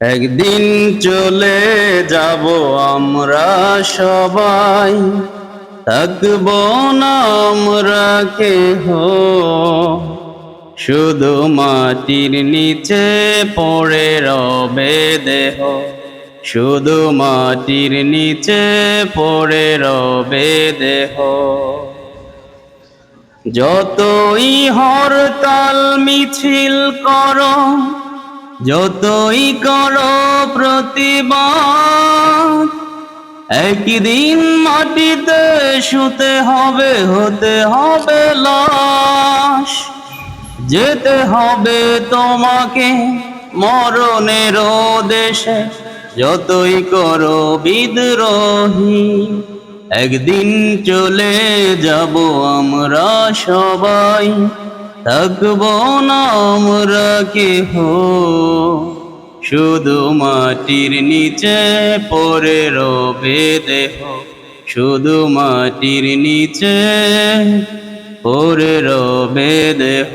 একদিন চলে যাব আমরা সবাই। থাকব না আমরা কেহ। শুধু মাটির নিচে পড়ে রবে দেহ। শুধু মাটির নিচে পড়ে রবে দেহ। যতই হরতাল মিছিল করো যতই করো প্রতিবাদ, একদিন মাটিতে শুতে হবে, হতে হবে লাশ। যেতে হবে তোমাকে মরণের দেশে, যতই করো বিদ্রোহী। একদিন চলে যাব আমরা সবাই থাকব না আমরা কেহ শুধু মাটির নিচে পরে রবে দেহ। শুধু মাটির নিচে পরে রবে দেহ।